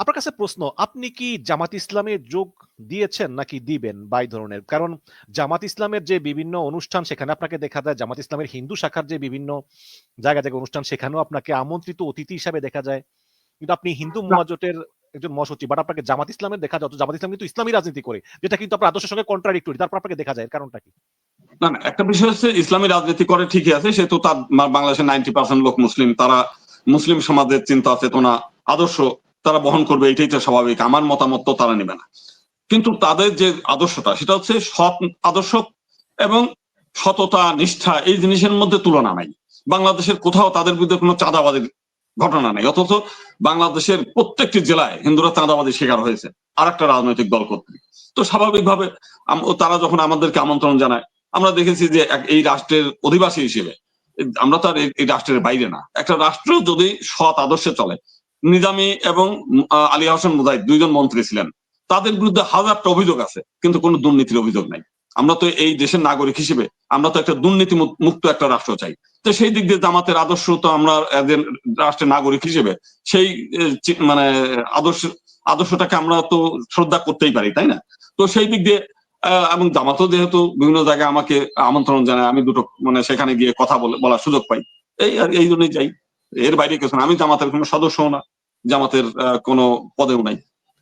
আপনার কাছে প্রশ্ন আপনি কি জামাত ইসলামে যোগ দিয়েছেন নাকি দিবেন বা এই ধরনের? কারণ জামাত ইসলামের যে বিভিন্ন অনুষ্ঠান সেখানে আপনাকে দেখা যায় জামাত ইসলামের হিন্দু শাখার যে বিভিন্ন জায়গা জায়গায় অনুষ্ঠান সেখানেও আপনাকে আমন্ত্রিত অতিথি হিসাবে দেখা যায়। কিন্তু আপনি হিন্দু মহাজোটের একজন মহাসচিব বাট আপনাকে জামাত ইসলামের দেখা যায় অথচ জামাত ইসলাম কিন্তু ইসলামী রাজনীতি করে যেটা কিন্তু আপনার আদর্শের সঙ্গে কন্ট্রাডিক্টরি তারপর আপনাকে দেখা যায় কারণটা কি? না না একটা বিষয় হচ্ছে ইসলামী রাজনীতি করে ঠিকই আছে সেহেতু তার বাংলাদেশের নাইনটি পার্সেন্ট লোক মুসলিম তারা মুসলিম সমাজের চিন্তা চেতনা আদর্শ তারা বহন করবে, এটাই তো স্বাভাবিক। আমার মতামত তো তারা নেবে না। কিন্তু তাদের যে আদর্শটা, সেটা হচ্ছে সৎ আদর্শ এবং সততা, নিষ্ঠা, এই জিনিসের মধ্যে তুলনা নাই। বাংলাদেশের কোথাও তাদের বিরুদ্ধে কোনো চাঁদাবাদের ঘটনা নেই। অথচ বাংলাদেশের প্রত্যেকটি জেলায় হিন্দুরা চাঁদাবাদী শিকার হয়েছে আর একটা রাজনৈতিক দল কর্তৃক। তো স্বাভাবিকভাবে তারা যখন আমাদেরকে আমন্ত্রণ জানায়, আমরা দেখেছি যে এই রাষ্ট্রের অধিবাসী হিসেবে, আমরা তো আর এই রাষ্ট্রের বাইরে না। একটা রাষ্ট্র যদি সৎ আদর্শে চলে নিজামী এবং আলী হাসান মুজাহিদ দুইজন মন্ত্রী ছিলেন। তাদের বিরুদ্ধে হাজারটা অভিযোগ আছে, কিন্তু কোনো দুর্নীতির অভিযোগ নাই। আমরা তো এই দেশের নাগরিক হিসেবে, আমরা তো একটা দুর্নীতি মুক্ত একটা রাষ্ট্র চাই। তো সেই দিক দিয়ে জামাতের আদর্শ তো আমরা রাষ্ট্রের নাগরিক হিসেবে, সেই মানে আদর্শ, আদর্শটাকে আমরা তো শ্রদ্ধা করতেই পারি, তাই না? তো সেই দিক দিয়ে এবং জামাতও যেহেতু বিভিন্ন জায়গায় আমাকে আমন্ত্রণ জানায়, আমি দুটো মানে সেখানে গিয়ে কথা বলে, বলার সুযোগ পাই। এই আর এই জন্যই যাই। এর বাইরে কিছু না, আমি জামাতের কোনো সদস্যও না। জামাতের কোনো পদেও নাই।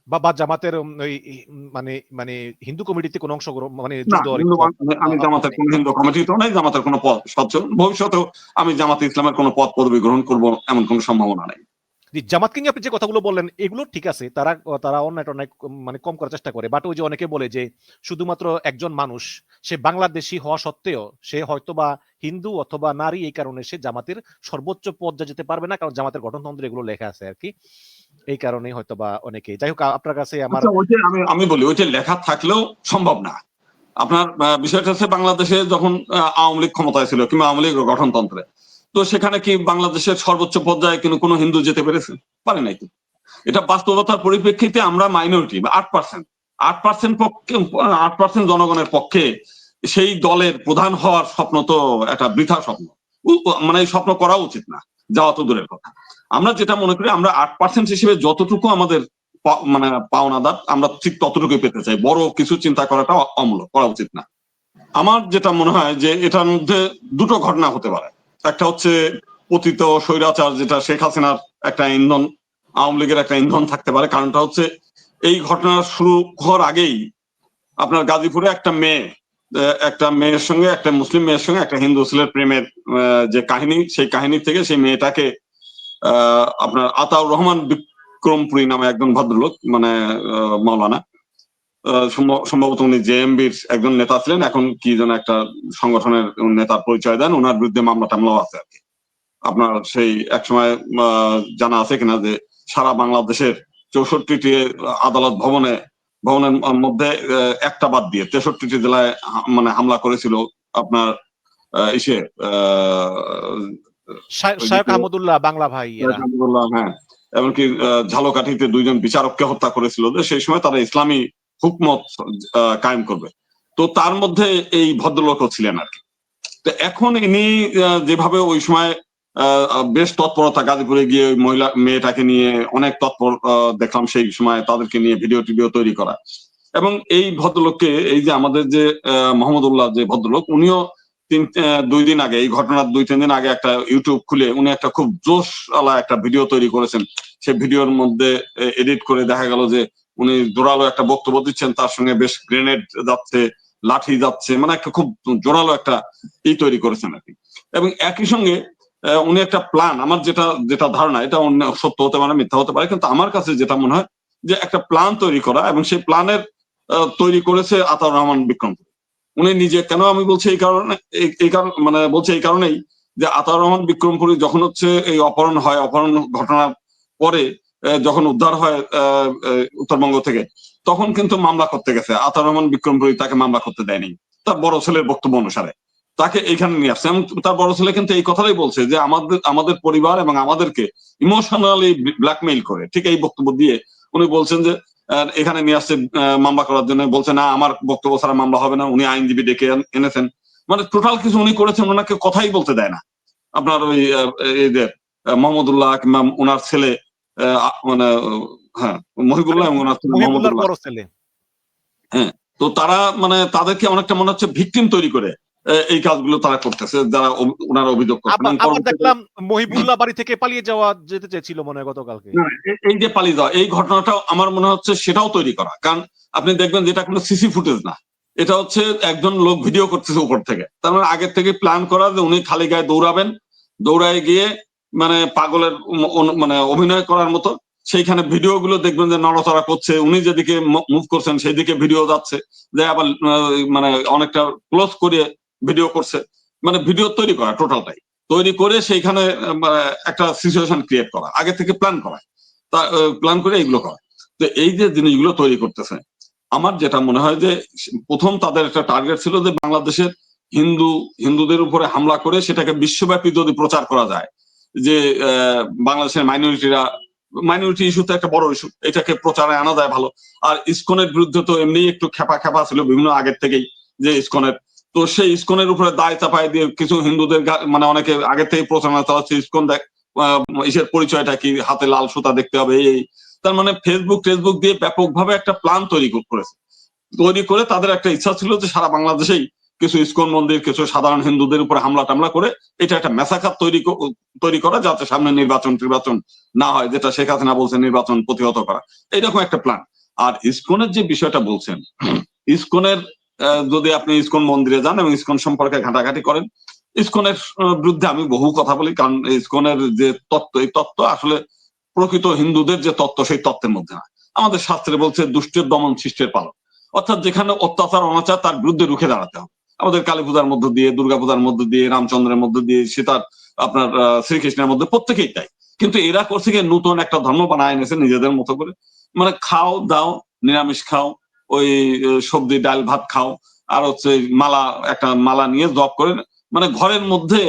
বা বা জামাতের ওই মানে মানে হিন্দু কমিটিতে কোনো অংশ মানে না, যোগ দেওয়ার হিন্দু ইচ্ছা- আমি- জামাতের কোনো হিন্দু কমিটিতেও নাই জামাতের কোনো পদ সচ্ছ ভবিষ্যতেও আমি জামাত ইসলামের কোনো পদ পদবি গ্রহণ করব এমন কোনো সম্ভাবনা নাই। জি, জামাতকে নিয়ে আপনি যে কথাগুলো বললেন এগুলো ঠিক আছে তারা তারা অন্যায় কম- মানে কম করার চেষ্টা করে। বাট ওই যে অনেকে বলে যে শুধুমাত্র একজন মানুষ সে বাংলাদেশি হওয়া সত্ত্বেও সে হয়তো বা হিন্দু অথবা নারী এই কারণে সে জামাতের সর্বোচ্চ পর্যায়ে যেতে পারবে না কারণ জামাতের গঠনতন্ত্রে এগুলো লেখা আছে আর কি। এই কারণেই হয়তো বা অনেকে যাই হোক আপনার কাছে আমার আচ্ছা, আমি আমি বলি যে লেখা থাকলেও সম্ভব না। আপনার বিষয়টা হচ্ছে বাংলাদেশে যখন আওয়ামী লীগ ক্ষমতায় ছিল কিংবা আওয়ামী লীগ গঠনতন্ত্রে তো সেখানে কি বাংলাদেশের সর্বোচ্চ পর্যায়ে কিন্তু কোনো হিন্দু যেতে পেরেছে? পারে নাই তো। এটা বাস্তবতার পরিপ্রেক্ষিতে আমরা মাইনরিটি বা আট পার্সেন্ট আট পার্সেন্ট পক্ষে, আট পার্সেন্ট জনগণের পক্ষে সেই দলের প্রধান হওয়ার স্বপ্ন তো একটা বৃথা স্বপ্ন। মানে এই স্বপ্ন করা উচিত না, যাওয়া তো দূরের কথা। আমরা যেটা মনে করি, আমরা আট পার্সেন্ট হিসেবে যতটুকু আমাদের মানে পাওনাদার, আমরা ঠিক ততটুকুই পেতে চাই। বড় কিছু চিন্তা করাটা অমূলক, করা উচিত না। আমার যেটা মনে হয় যে এটার মধ্যে দুটো ঘটনা হতে পারে। একটা হচ্ছে পতিত স্বৈরাচার, যেটা শেখ হাসিনার একটা ইন্ধন, আওয়ামী লীগের একটা ইন্ধন থাকতে পারে। কারণটা হচ্ছে এই ঘটনা শুরু হওয়ার আগেই আপনার গাজীপুরে একটা মেয়ে একটা মেয়ের সঙ্গে, একটা মুসলিম মেয়ের সঙ্গে একটা হিন্দু ছেলের প্রেমের যে কাহিনী, সেই কাহিনী থেকে সেই মেয়েটাকে আপনার আতাউর রহমান বিক্রমপুরী নামে একজন ভদ্রলোক মানে মাওলানা সম্ভবত উনি জেএমবির একজন নেতা ছিলেন এখন কি যেন একটা সংগঠনের নেতার পরিচয় দেন ওনার বিরুদ্ধে মামলা টামলাও আছে আর কি। আপনার সেই একসময় জানা আছে কিনা যে সারা বাংলাদেশের চৌষট্টিটি আদালত ভবনে ভবনের মধ্যে একটা বাদ দিয়ে তেষট্টিটি জেলায় মানে হামলা করেছিল আপনার ইসে আহমদুল্লাহ বাংলা ভাই হ্যাঁ। এমনকি ঝালকাঠিতে দুইজন বিচারককে হত্যা করেছিল যে সেই সময় তারা ইসলামী হুকমত কায়েম করবে। তো তার মধ্যে এই ভদ্রলোকও ছিলেন আর কি। তো এখন ইনি যেভাবে ওই সময় বেশ তৎপরতা গাজীপুরে গিয়ে ওই মহিলা, মেয়েটাকে নিয়ে অনেক তৎপর দেখলাম সেই সময় তাদেরকে নিয়ে ভিডিও টিডিও তৈরি করা। এবং এই ভদ্রলোককে, এই যে আমাদের যে মোহাম্মদুল্লাহ যে ভদ্রলোক, উনিও তিন দুই দিন আগে, এই ঘটনার দুই, তিন দিন আগে একটা ইউটিউব খুলে উনি একটা খুব জোশ আলা একটা ভিডিও তৈরি করেছেন। সেই ভিডিওর মধ্যে এডিট করে দেখা গেল যে উনি জোরালো একটা বক্তব্য দিচ্ছেন, তার সঙ্গে বেশ গ্রেনেড যাচ্ছে, লাঠি যাচ্ছে মানে একটা খুব জোরালো একটা ই তৈরি করেছেন আর কি এবং একই সঙ্গে উনি একটা প্ল্যান আমার যেটা যেটা ধারণা, এটা অন্য, সত্য হতে পারে, মিথ্যা হতে পারে, কিন্তু আমার কাছে যেটা মনে হয় যে একটা প্ল্যান তৈরি করা এবং সেই প্ল্যানের তৈরি করেছে আতাউর রহমান বিক্রম। উনি নিজে, কেন আমি বলছি এই কারণে এই- কারণ মানে বলছি এই কারণেই যে আতাউর রহমান বিক্রমপুরী যখন হচ্ছে এই অপহরণ হয়, অপহরণ ঘটনার পরে যখন উদ্ধার হয় উত্তরবঙ্গ থেকে তখন কিন্তু মামলা করতে গেছে। আতাউর রহমান বিক্রমপুরী তাকে মামলা করতে দেয়নি। তার বড় ছেলের বক্তব্য অনুসারে। তাকে এইখানে নিয়ে আসছে। এবং তার বড় ছেলে কিন্তু এই কথাটাই বলছে যে আমাদের আমাদের পরিবার এবং আমাদেরকে ইমোশনালি ব্ল্যাকমেইল করে। ঠিক এই বক্তব্য দিয়ে উনি বলছেন যে এখানে নিয়ে আসছে মামলা করার জন্য। বলছে না আমার বক্তব্য ছাড়া মামলা হবে না। উনি আইনজীবী ডেকে এনেছেন। মানে টোটাল কিছু উনি করেছেন ওনাকে কথাই বলতে দেয় না। আপনার ওই এদের আহ, মোহাম্মদুল্লাহ কিংবা ওনার ছেলে মানে হ্যাঁ মহিবুল্লাহ এবং ছেলে। বড় ছেলে। তো তারা মানে তাদেরকে অনেকটা মনে হচ্ছে ভিকটিম তৈরি করে এই কাজগুলো তারা করতেছে যারা ওনারা অভিযোগ করছেন। দেখলাম মহিবুল্লাহ বাড়ি থেকে পালিয়ে যাওয়া যেতে চেয়েছিল মনে হয় গতকালকে। এই যে পালিয়ে যাওয়া এই ঘটনাটা আমার মনে হচ্ছে সেটাও তৈরি করা। কারণ আপনি দেখবেন যেটা কোনো সিসি ফুটেজ না। এটা হচ্ছে একজন লোক ভিডিও করতেছে উপর থেকে। তার মানে আগের থেকে প্ল্যান করা যে উনি খালি গায়ে দৌড়াবেন দৌড়ায় গিয়ে মানে পাগলের মানে অভিনয় করার মতো, সেইখানে ভিডিও গুলো দেখবেন যে নড়াচড়া করছে, উনি যেদিকে মুভ করছেন সেই দিকে ভিডিও যাচ্ছে, যে আবার মানে অনেকটা ক্লোজ করে ভিডিও করছে। মানে ভিডিও তৈরি করা টোটালটাই তৈরি করে সেইখানে মানে একটা সিচুয়েশন ক্রিয়েট করা, আগে থেকে প্ল্যান করা। তা প্ল্যান করে এইগুলো করা। তো এই যে জিনিসগুলো তৈরি করতেছে, আমার যেটা মনে হয় যে, প্রথম তাদের একটা টার্গেট ছিল যে বাংলাদেশের হিন্দু, হিন্দুদের উপরে হামলা করে সেটাকে বিশ্বব্যাপী যদি প্রচার করা যায় যে বাংলাদেশের মাইনরিটিরা মাইনরিটি ইস্যু তো একটা বড় ইস্যু এটাকে প্রচারে আনা যায় ভালো। আর ইসকনের বিরুদ্ধে তো এমনি একটু খেপা খেপা ছিল বিভিন্ন আগের থেকেই যে ইসকনের। তো সেই ইসকনের উপরে দায় চাপায় দিয়ে কিছু হিন্দুদের মানে অনেকে আগে থেকে প্রচারণা চালাচ্ছে। ইসকন দেখ ইসের পরিচয়টা কি? হাতে লাল সুতা দেখতে হবে, এই এই। তার মানে ফেসবুক টেসবুক দিয়ে ব্যাপকভাবে একটা প্ল্যান তৈরি করেছে। তৈরি করে তাদের একটা ইচ্ছা ছিল যে সারা বাংলাদেশেই কিছু ইস্কন মন্দির, কিছু সাধারণ হিন্দুদের উপর হামলা টামলা করে এটা একটা মেসাকাত তৈরি তৈরি করা যাতে সামনে নির্বাচন নির্বাচন না হয়, যেটা শেখ হাসিনা বলছে নির্বাচন প্রতিহত করা। এইরকম একটা প্ল্যান আর ইস্কনের যে বিষয়টা বলছেন, ইস্কনের যদি আপনি ইস্কন মন্দিরে যান এবং ইস্কন সম্পর্কে ঘাটাঘাটি করেন, ইস্কনের বিরুদ্ধে আমি বহু কথা বলি, কারণ ইস্কনের যে তত্ত্ব, এই তত্ত্ব আসলে প্রকৃত হিন্দুদের যে তত্ত্ব, সেই তত্ত্বের মধ্যে না আমাদের শাস্ত্রে বলছে, দুষ্টের দমন সৃষ্টের পালন। অর্থাৎ যেখানে অত্যাচার, অনাচার, তার বিরুদ্ধে রুখে দাঁড়াতে হবে। আমাদের কালী পূজার মধ্য দিয়ে দুর্গা পূজার মধ্য দিয়ে, রামচন্দ্রের মধ্য দিয়ে সীতার আপনার শ্রীকৃষ্ণের মধ্যে প্রত্যেকেই তাই। কিন্তু এরা করছে কি? নতুন একটা ধর্ম বানায় এনেছে নিজেদের মতো করে। মানে খাও, দাও, নিরামিষ খাও, ওই সবজি, ডাল, ভাত খাও, আর হচ্ছে মালা, একটা মালা নিয়ে জপ করে। মানে ঘরের মধ্যে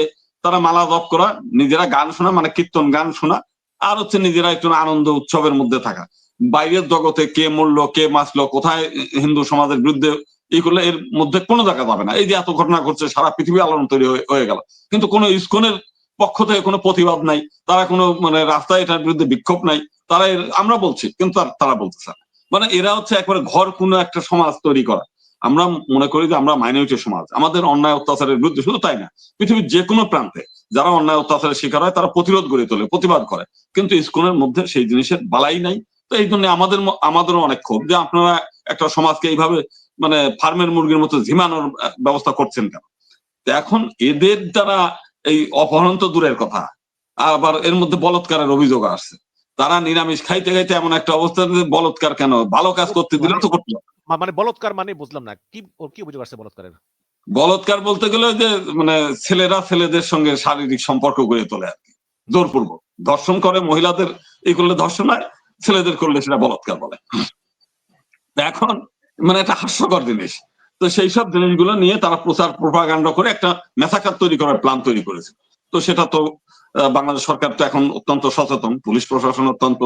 তারা মালা জপ করা, নিজেরা গান শোনা মানে কীর্তন গান শোনা, আর হচ্ছে নিজেরা একটু আনন্দ উৎসবের মধ্যে থাকা। বাইরের জগতে কে মরলো, কে বাঁচলো, কোথায় হিন্দু সমাজের বিরুদ্ধে করলে এর মধ্যে কোনো জায়গা যাবে না। এই যে এত ঘটনা ঘটছে, সারা পৃথিবী আলোড়ন তৈরি হয়ে- হয়ে গেল। কিন্তু কোনো ইস্কনের পক্ষ থেকে কোনো প্রতিবাদ নাই, তারা কোনো মানে রাস্তায় এটার বিরুদ্ধে বিক্ষোভ নাই, তারা আমরা বলছি, কিন্তু তারা বলতেছে না। মানে এরা হচ্ছে একবারে ঘর কোনো একটা সমাজ তৈরি করা। আমরা মনে করি যে আমরা মাইনরিটি সমাজ, আমাদের অন্যায় অত্যাচারের বিরুদ্ধে শুধু তাই না, পৃথিবীর যে কোনো প্রান্তে যারা অন্যায় অত্যাচারের শিকার হয়, তারা প্রতিরোধ গড়ে তোলে, প্রতিবাদ করে। কিন্তু ইস্কনের মধ্যে সেই জিনিসের বালাই নাই। তো এই জন্য আমাদের আমাদেরও অনেক ক্ষোভ যে আপনারা একটা সমাজকে এইভাবে মানে ফার্মের মুরগির মতো ঝিমানোর ব্যবস্থা করছেন কেন? তো এখন এদের দ্বারা এই অপহরণ তো দূরের কথা। আবার এর মধ্যে বলৎকারের অভিযোগ আসছে। তারা নিরামিষ খাইতে খাইতে এমন একটা অবস্থা বলৎকার কেন? ভালো কাজ করতে দিলে তো করতে মানে বলৎকার মানে বুঝলাম না। কি ওর কি অভিযোগ আসছে বলৎকারের? বলৎকার বলতে গেলে যে মানে ছেলেরা ছেলেদের সঙ্গে শারীরিক সম্পর্ক গড়ে তোলে আর কি। জোরপূর্বক। ধর্ষণ করে মহিলাদের এই করলে ধর্ষণ হয় ছেলেদের করলে সেটা বলৎকার বলে। এখন মানে একটা হাস্যকর জিনিস। তো সেই সব জিনিসগুলো নিয়ে তারা প্রচার প্রপাগান্ড করে একটা মেসাকার তৈরি করার প্ল্যান তৈরি করেছে। তো সেটা তো বাংলাদেশ সরকার তো এখন অত্যন্ত সচেতন, পুলিশ প্রশাসন অত্যন্ত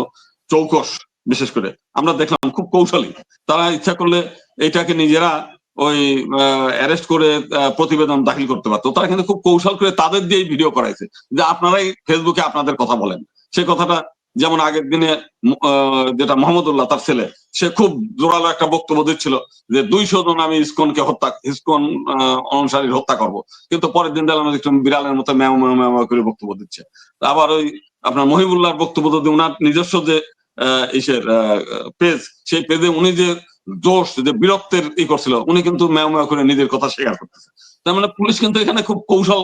চৌকস বিশেষ করে। আমরা দেখলাম খুব কৌশলী। তারা ইচ্ছা করলে এটাকে নিজেরা ওই অ্যারেস্ট করে প্রতিবেদন দাখিল করতে পারতো। তারা কিন্তু খুব কৌশল করে তাদের দিয়েই ভিডিও করাইছে। যে আপনারাই ফেসবুকে আপনাদের কথা বলেন। সেই কথাটা যেমন আগের দিনে যেটা মোহাম্মদুল্লাহ, তার ছেলে, সে খুব জোরালো একটা বক্তব্য দিচ্ছিল যে দুইশো জন আমি ইসকনকে হত্যা, ইসকন অনুসারীর হত্যা করব। কিন্তু পরের দিন দেখলাম একটু বিড়ালের মতো ম্যাও ম্যাও করে বক্তব্য দিচ্ছে। আবার ওই আপনার মহিবুল্লাহর বক্তব্য যদি উনার নিজস্ব যে ইসের পেজ, সেই পেজে উনি যে জোশ, যে বীরত্বের ই করছিল, উনি কিন্তু ম্যাও ম্যাও করে নিজের কথা স্বীকার করতেছে। তার মানে পুলিশ কিন্তু এখানে খুব কৌশল,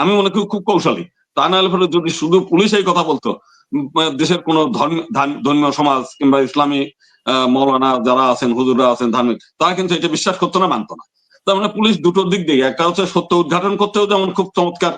আমি মনে করি খুব কৌশলী। তা না হলে যদি শুধু পুলিশ এই কথা বলতো দেশের কোন ধর্মীয় সমাজ কিংবা ইসলামী মৌলানা যারা আছেন, হুজুররা আছেন, ধার্মিক, তারা কিন্তু এটা বিশ্বাস করতো না, মানতো না। তার মানে পুলিশ দুটোর দিক দিয়ে, একটা হচ্ছে সত্য উদ্ঘাটন করতেও যেমন খুব চমৎকার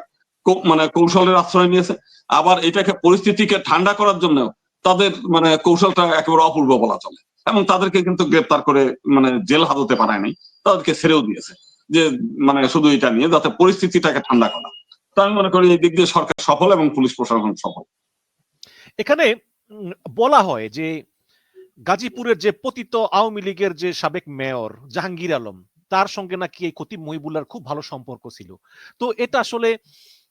মানে কৌশলের আশ্রয় নিয়েছে, আবার এটাকে পরিস্থিতিকে ঠান্ডা করার জন্য তাদের মানে কৌশলটা একেবারে অপূর্ব বলা চলে। এবং তাদেরকে কিন্তু গ্রেপ্তার করে মানে জেল হাজতে পারায় নাই তাদেরকে ছেড়েও দিয়েছে যে মানে শুধু এটা নিয়ে, যাতে পরিস্থিতিটাকে ঠান্ডা করা। তো আমি মনে করি এই দিক দিয়ে সরকার সফল এবং পুলিশ প্রশাসন সফল। এখানে বলা হয় যে গাজীপুরের যে পতিত আওয়ামী লীগের যে সাবেক মেয়র জাহাঙ্গীর আলম, তার সঙ্গে নাকি এই খতিব মহিবুল্লার খুব ভালো সম্পর্ক ছিল। তো এটা আসলে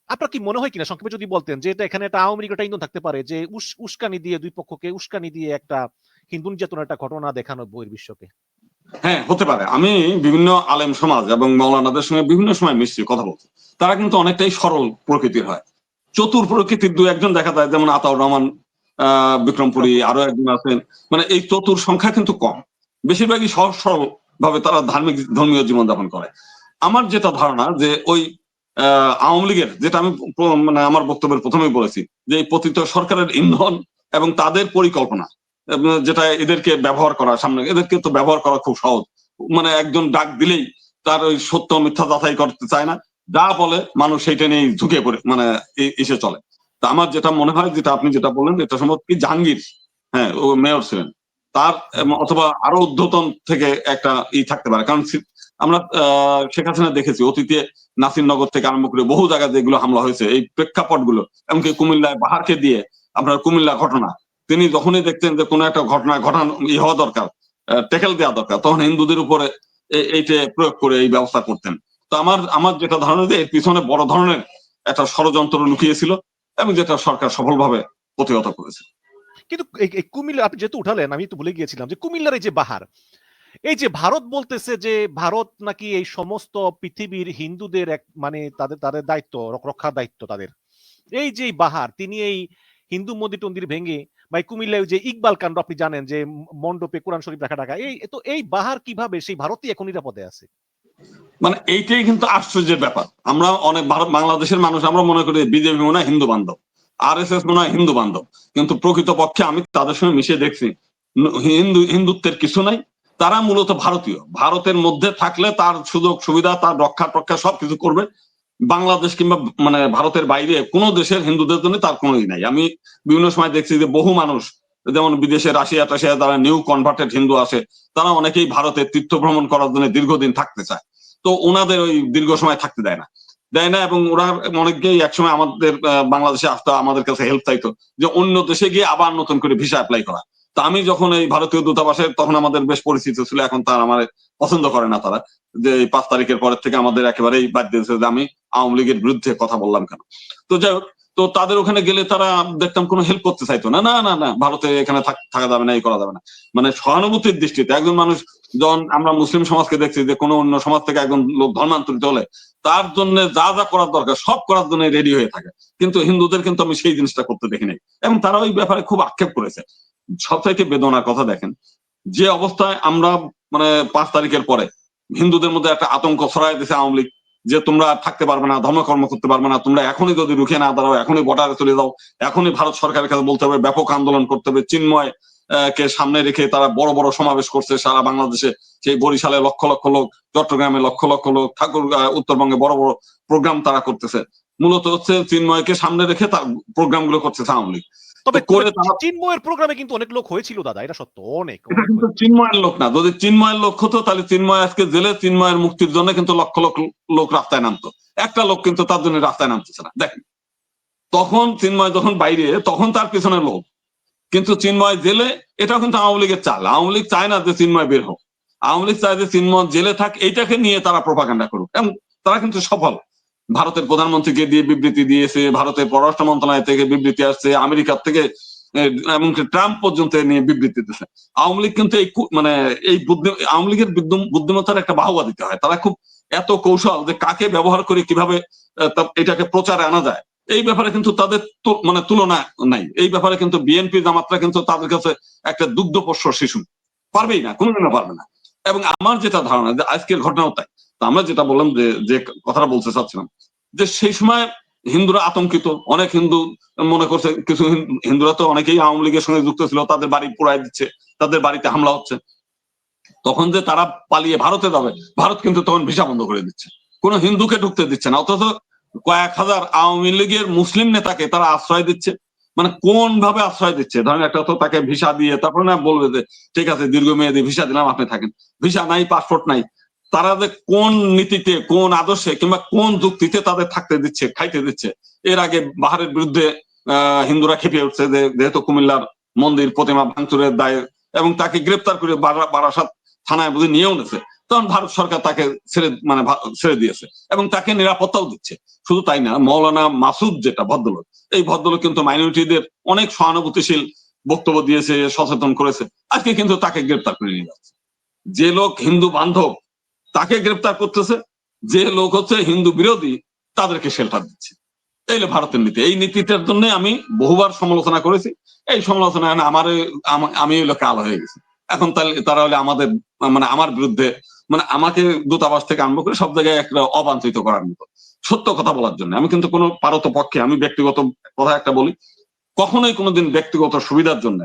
আপনার কি মনে হয় কিনা? সংক্ষেপে যদি বলতেন যে এটা এখানে একটা আওয়ামী লীগ ইন্ধন থাকতে পারে যে উস্কানি দিয়ে দুই পক্ষকে উস্কানি দিয়ে একটা হিন্দু নির্যাতনের একটা ঘটনা দেখানো বইয়ের বিশ্বকে? হ্যাঁ হতে পারে। আমি বিভিন্ন আলেম সমাজ এবং মৌলানাদের সঙ্গে বিভিন্ন সময় মিশছি, কথা বলছি। তারা কিন্তু অনেকটাই সরল প্রকৃতির হয়। চতুর প্রকৃতির দু একজন দেখা যায় যেমন আতাউর রহমান আহ বিক্রমপুরী আরও একজন আছেন। মানে এই চতুর সংখ্যা কিন্তু কম। বেশিরভাগই সহজ সরল ভাবে তারা ধার্মিক ধর্মীয় জীবনযাপন করে। আমার যেটা ধারণা যে ওই আহ আওয়ামী লীগের যেটা আমি মানে আমার বক্তব্যের প্রথমেই বলেছি যে এই পতিত সরকারের ইন্ধন এবং তাদের পরিকল্পনা যেটা এদেরকে ব্যবহার করা সামনে এদেরকে তো ব্যবহার করা খুব সহজ। মানে একজন ডাক দিলেই তার ওই সত্য মিথ্যা যাচাই করতে চায় না। যা বলে মানুষ সেইটা নিয়ে ঝুঁকে পড়ে মানে এসে চলে। তা আমার যেটা মনে হয়, যেটা আপনি যেটা বললেন, এটা সম্ভবত কি জাহাঙ্গীর হ্যাঁ ও মেয়র ছিলেন। তার অথবা আরও ঊর্ধ্বতন থেকে একটা ই থাকতে পারে। কারণ আমরা শেখ হাসিনা দেখেছি, অতীতে নাসিরনগর থেকে আরম্ভ করে বহু জায়গায় যেগুলো হামলা হয়েছে, এই প্রেক্ষাপটগুলো এমনকি কুমিল্লায় বাহারকে দিয়ে আপনার কুমিল্লা ঘটনা। তিনি যখনই দেখতেন যে কোনো একটা ঘটনা ঘটানো, ই হওয়া দরকার টেকেল দেওয়া দরকার, তখন হিন্দুদের উপরে এইটা প্রয়োগ করে এই ব্যবস্থা করতেন। তো আমার আমার যেটা ধারণা যে এর পিছনে বড় ধরনের একটা ষড়যন্ত্র লুকিয়েছিল এবং যেটা সরকার সফলভাবে প্রতিহত করেছে। কিন্তু কুমিল্লা, আপনি যেহেতু উঠালেন, আমি তো ভুলে গিয়েছিলাম যে কুমিল্লার এই যে বাহার, এই যে ভারত বলতেছে যে ভারত নাকি এই সমস্ত পৃথিবীর হিন্দুদের এক মানে তাদের তাদের দায়িত্ব রক্ষার দায়িত্ব তাদের। এই যে বাহার, তিনি এই হিন্দু মন্দির টন্দির ভেঙে বা কুমিল্লায় যে ইকবাল কাণ্ড, আপনি জানেন যে মণ্ডপে কোরআন শরীফ রাখা টাকা এই, তো এই বাহার কীভাবে সেই ভারতই এখন নিরাপদে আছে? মানে এইটাই কিন্তু আশ্চর্যের ব্যাপার। আমরা অনেক বাংলাদেশের মানুষ, আমরা মনে করি বিজেপি মনে হয় হিন্দু বান্ধব। আর এস এস মনে হয় হিন্দু বান্ধব। কিন্তু প্রকৃত পক্ষে আমি তাদের সঙ্গে মিশে দেখছি, হিন্দু, হিন্দুত্বের কিছু নাই। তারা মূলত ভারতীয়। ভারতের মধ্যে থাকলে তার সুযোগ, সুবিধা, তার রক্ষা টক্ষা সবকিছু করবে। বাংলাদেশ কিংবা মানে ভারতের বাইরে কোনো দেশের হিন্দুদের জন্য তার কোনো ই নাই। আমি বিভিন্ন সময় দেখছি যে বহু মানুষ, যেমন বিদেশে রাশিয়া, টাশিয়া, তারা নিউ কনভার্টেড হিন্দু আসে তারা অনেকেই ভারতে তীর্থ ভ্রমণ করার জন্য দীর্ঘদিন থাকতে চায়। তো ওনাদের ওই দীর্ঘ সময় থাকতে দেয় না। দেয় না এবং ওরা অনেকেই একসময় আমাদের বাংলাদেশে আসতো, আমাদের কাছে হেল্প চাইতো যে অন্য দেশে গিয়ে আবার নতুন করে ভিসা অ্যাপ্লাই করা। তা আমি যখন এই ভারতীয় দূতাবাসে, তখন আমাদের বেশ পরিচিত ছিল, এখন তার আমার পছন্দ করে না তারা। যে পাঁচ তারিখের পরের থেকে আমাদের একেবারেই বাদ দিয়েছে যে আমি আওয়ামী লীগের বিরুদ্ধে কথা বললাম কেন। তো যাই হোক তো তাদের ওখানে গেলে তারা দেখতাম কোনো হেল্প করতে চাইতো না। না না না, ভারতে এখানে থাক- যাবে না, এই করা যাবে না। মানে সহানুভূতির দৃষ্টিতে একজন মানুষ যখন আমরা মুসলিম সমাজকে দেখছি যে কোনো অন্য সমাজ থেকে একজন লোক ধর্মান্তরিত হলে তার জন্য যা যা করার দরকার সব করার জন্য রেডি হয়ে থাকে। কিন্তু হিন্দুদের কিন্তু আমি সেই জিনিসটা করতে দেখি নাই। এবং তারা ওই ব্যাপারে খুব আক্ষেপ করেছে। সব থেকে বেদনার কথা দেখেন, যে অবস্থায় আমরা মানে পাঁচ তারিখের পরে হিন্দুদের মধ্যে একটা আতঙ্ক ছড়াই দিয়েছে আওয়ামী লীগ। যে তোমরা থাকতে পারবে না, ধর্মকর্ম করতে পারবে না, তোমরা এখনই যদি রুখে না দাঁড়াও, এখনই বর্ডারে চলে যাও, এখনই ভারত সরকারের কাছে বলতে হবে, ব্যাপক আন্দোলন করতে হবে, চিন্ময় কে সামনে রেখে তারা বড় বড় সমাবেশ করছে সারা বাংলাদেশে, সেই বরিশালে লক্ষ লক্ষ লোক, চট্টগ্রামে লক্ষ লক্ষ লোক, ঠাকুর উত্তরবঙ্গে বড় বড় প্রোগ্রাম তারা করতেছে। মূলত হচ্ছে চিন্ময়কে সামনে রেখে তার প্রোগ্রামগুলো করতেছে আওয়ামী লীগ। তবে চিন্ময়ের প্রোগ্রামে কিন্তু অনেক লোক হয়েছিল দাদা এটা সত্য অনেক এটা কিন্তু চিন্ময়ের লোক না। যদি চিন্ময়ের লোক হতো তাহলে চিন্ময় আজকে জেলে চিন্ময়ের মুক্তির জন্য কিন্তু লক্ষ লক্ষ লোক রাস্তায় নামতো। একটা লোক কিন্তু তার জন্য রাস্তায় নামতেছে না। দেখেন তখন চিন্ময় যখন বাইরে তখন তার পিছনে লোক কিন্তু চিন্ময় জেলে এটাও কিন্তু আওয়ামী লীগের চাল। আওয়ামী লীগ চায় না যে চিন্ময় বের হোক। আওয়ামী লীগ চায় যে চিন্ময় জেলে থাক এইটাকে নিয়ে তারা প্রপাগান্ডা করুক। এবং তারা কিন্তু সফল। ভারতের প্রধানমন্ত্রীকে দিয়ে বিবৃতি দিয়েছে, ভারতের পররাষ্ট্র মন্ত্রণালয় থেকে বিবৃতি আসছে আমেরিকার থেকে এমনকি ট্রাম্প পর্যন্ত নিয়ে বিবৃতি দিচ্ছে আওয়ামী লীগ কিন্তু এই মানে এই বুদ্ধি, আওয়ামী লীগের বুদ্ধিমত্তার একটা বাহবা দিতে হয়। তারা খুব এত কৌশল যে কাকে ব্যবহার করে কীভাবে এটাকে প্রচারে আনা যায়, এই ব্যাপারে কিন্তু তাদের মানে তুলনা নাই। এই ব্যাপারে কিন্তু বিএনপি জামাতরা কিন্তু তাদের কাছে একটা দুগ্ধপোষ্য শিশু। পারবেই না, কোনোদিনও পারবে না। এবং আমার যেটা ধারণা যে আজকের ঘটনাও তাই। তো আমরা যেটা বললাম যে যে কথাটা বলতে চাচ্ছিলাম, যে সেই সময় হিন্দুরা আতঙ্কিত, অনেক হিন্দু মনে করছে, কিছু হিন্দুরা তো অনেকেই আওয়ামী লীগের সঙ্গে যুক্ত ছিল, তাদের বাড়ি পোড়াই দিচ্ছে, তাদের বাড়িতে হামলা হচ্ছে। তখন যে তারা পালিয়ে ভারতে যাবে, ভারত কিন্তু তখন ভিসা বন্ধ করে দিচ্ছে। কোনো হিন্দুকে ঢুকতে দিচ্ছে না, অথচ কয়েক হাজার আওয়ামী লীগের মুসলিম নেতাকে তারা আশ্রয় দিচ্ছে। মানে কোন ভাবে আশ্রয় দিচ্ছে? ধরেন একটা তো তাকে ভিসা দিয়ে, তারপরে না বলবে যে, ঠিক আছে দীর্ঘ দীর্ঘমেয়াদী ভিসা দিলাম, আপনি থাকেন। ভিসা নাই, পাসপোর্ট নাই। তারা যে কোন নীতিতে, কোন আদর্শে কিংবা কোন যুক্তিতে তাদের থাকতে দিচ্ছে, খাইতে দিচ্ছে, এর আগে বাহারের বিরুদ্ধে হিন্দুরা খেপে উঠছে যেহেতু কুমিল্লার মন্দির প্রতিমা ভাঙচুরের দায়ে এবং তাকে গ্রেপ্তার করে বারাসাত থানায় বুঝে নিয়েও নেছে, তখন ভারত সরকার তাকে ছেড়ে মানে ছেড়ে দিয়েছে এবং তাকে নিরাপত্তাও দিচ্ছে। শুধু তাই না, মৌলানা মাসুদ যেটা ভদ্রলোক, এই ভদ্রলোক কিন্তু মাইনরিটিদের অনেক সহানুভূতিশীল বক্তব্য দিয়েছে, সচেতন করেছে, আজকে কিন্তু তাকে গ্রেপ্তার করে নিয়ে যাচ্ছে। যে লোক হিন্দু বান্ধব তাকে গ্রেপ্তার করতেছে, যে লোক হচ্ছে হিন্দু বিরোধী, তাদেরকে শেল্টার দিচ্ছে। এই ভারতের নীতি। এই নীতিটার জন্য আমি বহুবার সমালোচনা করেছি। এই সমালোচনা আমার, আমি হলো কাল হয়ে গেছি। এখন তাহলে, তারা হলে আমাদের মানে আমার বিরুদ্ধে মানে আমাকে দূতাবাস থেকে আরম্ভ করে সব জায়গায় একটা অবাঞ্ছিত করার মতো। সত্য কথা বলার জন্য। আমি কিন্তু কোনো পারত পক্ষে, আমি ব্যক্তিগত কথা একটা বলি। কখনোই কোনোদিন ব্যক্তিগত সুবিধার জন্য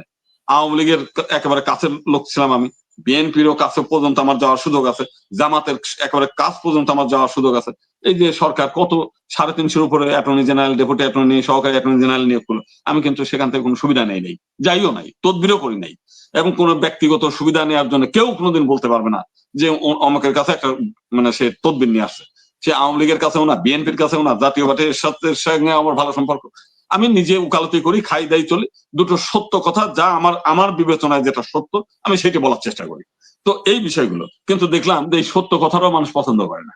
আওয়ামী লীগের একেবারে কাছের লোক ছিলাম আমি। বিএনপিরও কাছে পর্যন্ত আমার যাওয়ার সুযোগ আছে, জামাতের একেবারে কাজ পর্যন্ত আমার যাওয়ার সুযোগ আছে। এই যে সরকার কত সাড়ে তিনশোর উপরে অ্যাটর্নি জেনারেল, ডেপুটি অ্যাটর্নি, সহকারী অ্যাটর্নি জেনারেল নিয়োগ করল, আমি কিন্তু সেখান থেকে কোনো সুবিধা নেই নেই, যাইও নাই, তদবিরও করি নাই। এবং কোনো ব্যক্তিগত সুবিধা নেওয়ার জন্য কেউ কোনোদিন বলতে পারবে না যে অমকের কাছে একটা মানে সে তদবির নিয়ে আসছে। সে আওয়ামী লীগের কাছেও না, বিএনপির কাছেও না, জাতীয় পার্টির সাথে সঙ্গে আমার ভালো সম্পর্ক। আমি নিজে উকালতি করি, খাই, দাই, চলি। দুটো সত্য কথা যা আমার আমার বিবেচনায় যেটা সত্য, আমি সেটি বলার চেষ্টা করি। তো এই বিষয়গুলো, কিন্তু দেখলাম যে এই সত্য কথাটাও মানুষ পছন্দ করে না।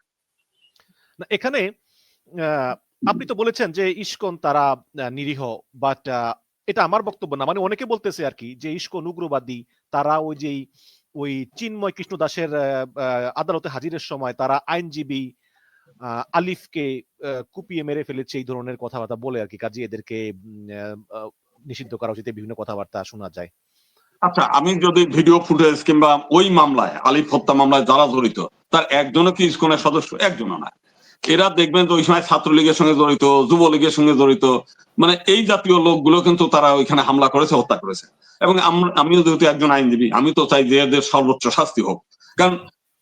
এখানে আপনি তো বলেছেন যে ইস্কন তারা নিরীহ বাট এটা আমার বক্তব্য না। মানে অনেকে বলতেছে আর কি যে ইস্কন উগ্রবাদী, তারা ওই যে ওই চিন্ময় কৃষ্ণ দাসের আদালতে হাজিরের সময় তারা আইনজীবী আলিফকে কুপিয়ে মেরে ফেলেছে এই ধরনের কথাবার্তা বলে আর কি কাজে এদেরকে নিষিদ্ধ করা উচিত বিভিন্ন কথাবার্তা শোনা যায়। আচ্ছা আমি যদি ভিডিও ফুটেজ কিংবা ওই মামলায়, আলিফ হত্যা মামলায় যারা জড়িত, তার একজনও কি ইস্কনের সদস্য? একজনও না। এরা দেখবেন যে ওই সময় ছাত্রলীগের সঙ্গে জড়িত, যুবলীগের সঙ্গে জড়িত মানে এই জাতীয় লোকগুলো কিন্তু তারা ওইখানে হামলা করেছে, হত্যা করেছে। এবং আমিও যেহেতু একজন আইনজীবী, আমি তো চাই যে এদের সর্বোচ্চ শাস্তি হোক। কারণ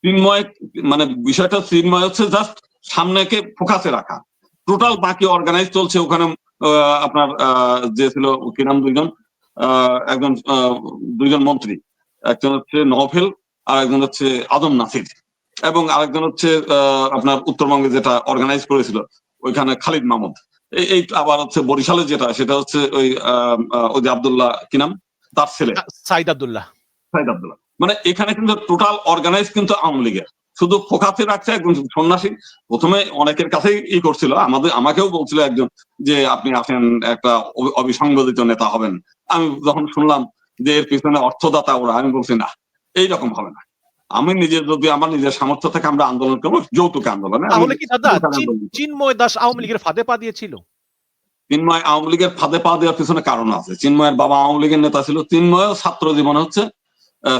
চিন্ময় মানে বিষয়টা চিন্ময় হচ্ছে জাস্ট সামনেকে ফোকাসে রাখা। টোটাল বাকি অর্গানাইজ চলছে ওখানে আপনার যে ছিল কি নাম দুইজন? একজন দুইজন মন্ত্রী। একজন হচ্ছে নভেল আর একজন হচ্ছে আদম নাসির। এবং আরেকজন হচ্ছে আপনার উত্তরবঙ্গে যেটা অর্গানাইজ করেছিল ওইখানে খালিদ মাহমুদ। এই আবার হচ্ছে বরিশালে যেটা সেটা হচ্ছে ওই ওই যে আবদুল্লাহ কি নাম? তার ছেলে। সাইদ আবদুল্লাহ। সাইদ আবদুল্লাহ। মানে এখানে কিন্তু টোটাল অর্গানাইজ কিন্তু আওয়ামী লীগের। শুধু ফোকাসে রাখছে একজন সন্ন্যাসী। প্রথমে অনেকের কাছেই ই করছিল। আমাদের আমাকেও বলছিল একজন যে আপনি আসেন একটা অবিসংবাদিত নেতা হবেন। আমি যখন শুনলাম যে এর পিছনে অর্থদাতা ওরা আমি বলছি না এইরকম হবে না। আমি নিজের যদি আমার নিজের সামর্থ্য থেকে আমরা আন্দোলন করব যৌতুক আন্দোলন তাহলে কি দাদা চিন্ময় দাস আওয়ামী লীগের ফাঁদে পা দিয়েছিল? চিন্ময় আওয়ামী লীগের ফাঁদে পা দেওয়ার পিছনে কারণ আছে। চিন্ময়ের বাবা আওয়ামী লীগের নেতা ছিল। চিন্ময় ছাত্র জীবনে হচ্ছে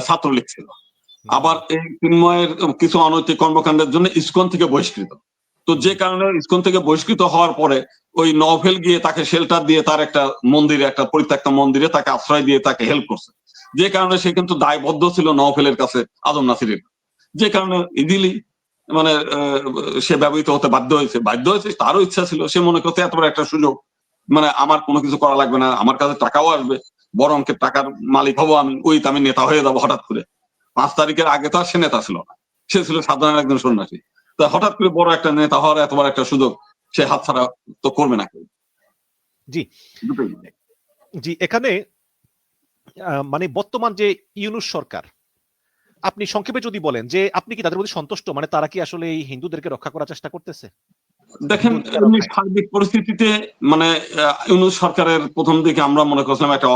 ছাত্রলীগ ছিল। আবার এই চিন্ময়ের কিছু অনৈতিক কর্মকাণ্ডের জন্য ইস্কন থেকে বহিষ্কৃত। তো যে কারণে ইস্কন থেকে বহিষ্কৃত হওয়ার পরে ওই নভেল গিয়ে তাকে শেল্টার দিয়ে তার একটা মন্দিরে, একটা পরিত্যক্ত মন্দিরে তাকে আশ্রয় দিয়ে তাকে হেল্প করছে। যে কারণে সে কিন্তু দায়বদ্ধ ছিল নভেলের কাছে আদম নাসিরের। যে কারণে ইদিলি মানে সে ব্যবহৃত হতে বাধ্য হয়েছে। বাধ্য হয়েছে, তারও ইচ্ছা ছিল। সে মনে করতে এত বড় একটা সুযোগ। মানে আমার কোনো কিছু করা লাগবে না। আমার কাছে টাকাও আসবে। বড় অঙ্কের টাকার মালিক হব আমি, ওই আমি নেতা হয়ে যাব হঠাৎ করে। পাঁচ তারিখের আগে তো আর সে নেতা ছিল না। সে ছিল সাধারণ একজন সন্ন্যাসী। তা হঠাৎ করে বড় একটা নেতা হওয়ার এত বড় একটা সুযোগ সে হাত ছাড়া তো করবে না কেউ। জি। জি এখানে মানে বর্তমান যে ইউনুস সরকার আপনি সংক্ষেপে যদি বলেন যে আপনি কি তাদের প্রতি সন্তুষ্ট? মানে তারা কি আসলে এই হিন্দুদেরকে রক্ষা করার চেষ্টা করতেছে? দেখেন সার্বিক পরিস্থিতিতে মানে ইউনুস সরকারের প্রথম দিকে আমরা মনে করছিলাম একটা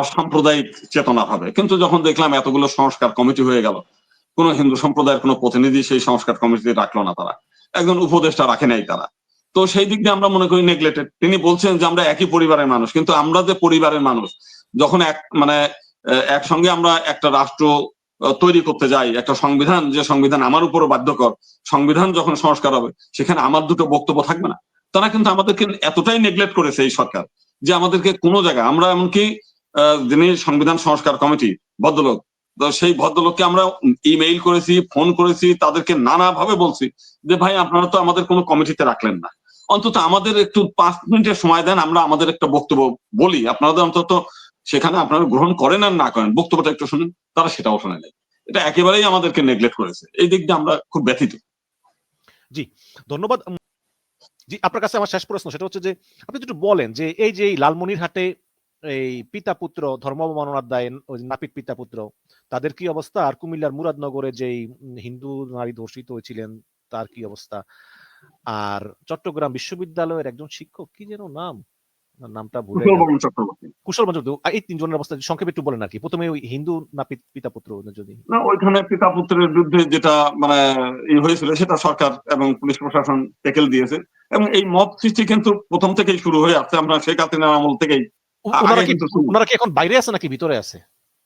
অসাম্প্রদায়িক চেতনা হবে। কিন্তু যখন দেখলাম এতগুলো সংস্কার কমিটি হয়ে গেল, কোন হিন্দু সম্প্রদায়ের কোন প্রতিনিধি সেই সংস্কার কমিটি রাখল না তারা। একজন উপদেষ্টা রাখে নাই তারা। তো সেই দিক দিয়ে আমরা মনে করি নেগলেক্টেড তিনি বলছেন যে আমরা একই পরিবারের মানুষ, কিন্তু আমরা যে পরিবারের মানুষ, যখন এক মানে একসঙ্গে আমরা একটা রাষ্ট্র তৈরি করতে যাই, একটা সংবিধান, যে সংবিধান আমার উপরও বাধ্যকর, সংবিধান যখন সংস্কার হবে, সেখানে আমার দুটো বক্তব্য থাকবে না। তারা কিন্তু আমাদেরকে এতটাই নেগলেক্ট করেছে এই সরকার যে আমাদেরকে কোনো জায়গায়, আমরা এমনকি যিনি সংবিধান সংস্কার কমিটি, ভদ্রলোক সেই ভদ্রলোককে আমরা ইমেইল করেছি, ফোন করেছি, তাদেরকে নানা ভাবে বলছি যে, ভাই, আপনারা তো আমাদের কোনো কমিটিতে রাখলেন না। অন্তত আমাদের একটু পাঁচ মিনিটের সময় দেন, আমরা আমাদের একটা বক্তব্য বলি। আপনারা অন্তত সেখানে আপনারা গ্রহণ করেন আর না করেন, বক্তব্যটা একটু শুনেন, তারা সেটাও শোনে নেই এটা একেবারেই আমাদেরকে নেগলেক্ট করেছে। এই দিক দিয়ে আমরা খুব ব্যথিত। জি, ধন্যবাদ। আপনার কাছে আমার শেষ প্রশ্ন, সেটা হচ্ছে যে, আপনি একটু বলেন যে, এই যে লালমনিরহাটে এই পিতা পুত্র ধর্ম অবমাননার দায় নাপিত পিতা পুত্র, তাদের কি অবস্থা? আর কুমিল্লার মুরাদনগরে যেই হিন্দু নারী ধর্ষিত হয়েছিলেন, তার কি অবস্থা? আর চট্টগ্রাম বিশ্ববিদ্যালয়ের একজন শিক্ষক, কি যেন নাম? নামটা ভুলে কুশল। চক্রবর্তী। এই তিনজনের অবস্থা সংক্ষেপে একটু বলেন আর কি। প্রথমে ওই হিন্দু না পিতা পুত্র যদি? না ওইখানে পিতা পুত্রের বিরুদ্ধে যেটা মানে হয়েছিল সেটা সরকার এবং পুলিশ প্রশাসন টেকেল দিয়েছে। এবং এই মত সৃষ্টি কিন্তু প্রথম থেকেই শুরু হয়ে আসছে আমরা শেখ হাসিনার আমল থেকেই ওনারা কি এখন বাইরে আছে নাকি ভিতরে আছে?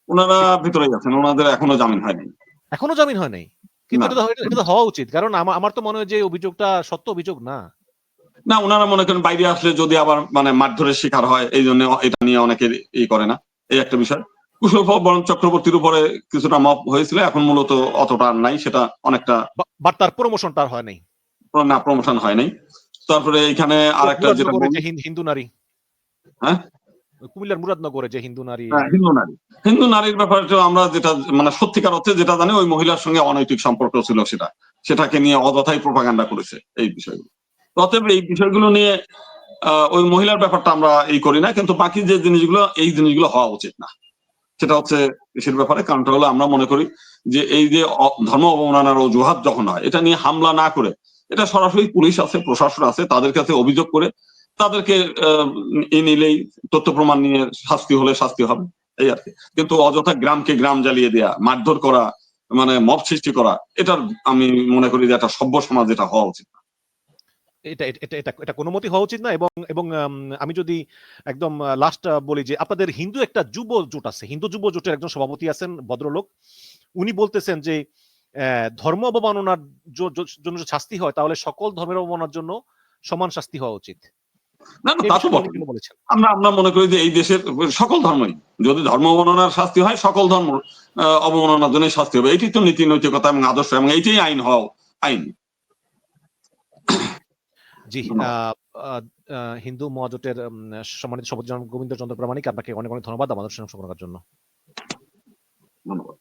ওনারা ভিতরেই আছেন। ওনাদের এখনও জামিন হয়নি। এখনও জামিন হয় নাই? কিন্তু এটা তো- হওয়া উচিত। কারণ আমার তো মনে হয় যে অভিযোগটা সত্য অভিযোগ না। না ওনারা মনে করেন বাইরে আসলে যদি আবার মানে মারধরের শিকার হয় এই জন্য এটা নিয়ে অনেকে ই করে না এই একটা বিষয়। কুশল বরণ চক্রবর্তীর উপরে কিছুটা মপ হয়েছিল এখন মূলত অতটা আর নাই সেটা অনেকটা বাট তার প্রমোশনটা আর হয় নাই। না প্রমোশন হয় নাই। তারপরে এখানে আরেকটা যেটা হিন্দু নারী। হ্যাঁ? কুমিল্লার মুরাদনগরে যে হিন্দু নারী। হ্যাঁ, হিন্দু নারী। হিন্দু নারীর ব্যাপারে আমরা যেটা মানে সত্যিকার অর্থে যেটা জানি ওই মহিলার সঙ্গে অনৈতিক সম্পর্ক ছিল সেটা। সেটাকে নিয়ে অযথাই প্রপাগান্ডা করেছে এই বিষয়গুলো। অতএব এই বিষয়গুলো নিয়ে ওই মহিলার ব্যাপারটা আমরা এই করি না, কিন্তু বাকি যে জিনিসগুলো, এই জিনিসগুলো হওয়া উচিত না সেটা হচ্ছে দেশের ব্যাপারে কারণটা হলো আমরা মনে করি যে এই যে ধর্ম অবমাননার অজুহাত যখন হয়, এটা নিয়ে হামলা না করে, এটা সরাসরি পুলিশ আছে, প্রশাসন আছে, তাদের কাছে অভিযোগ করে তাদেরকে ই নিলেই তথ্য প্রমাণ নিয়ে শাস্তি হলে শাস্তি হবে, এই আর কি কিন্তু অযথা গ্রামকে গ্রাম জ্বালিয়ে দেয়া, মারধর করা মানে মব সৃষ্টি করা, এটার আমি মনে করি যে একটা সভ্য সমাজ এটা হওয়া উচিত। এটা এটা- এটা এটা কোনো মতে হওয়া উচিত না এবং এবং আমি যদি একদম লাস্ট বলি যে আপনাদের হিন্দু একটা যুব জোট আছে। হিন্দু যুব জোটের একজন সভাপতি আছেন ভদ্রলোক। উনি বলতেছেন যে ধর্ম অবমাননার জন্য শাস্তি হয় তাহলে সকল ধর্মের অবমাননার জন্য সমান শাস্তি হওয়া উচিত। না না তা তো আমরা আমরা মনে করি যে এই দেশের সকল ধর্মই যদি ধর্ম অবমাননার শাস্তি হয় সকল ধর্ম অবমাননার জন্য শাস্তি হবে। এটি তো নীতি নৈতিকতা এবং আদর্শ এবং এইটাই আইন হওয়া আইন। জি হিন্দু মহাজোটের সম্মানিত সভাপতি গোবিন্দ চন্দ্র প্রামাণিক আপনাকে অনেক অনেক ধন্যবাদ আমাদের সঙ্গে করার জন্য। ধন্যবাদ।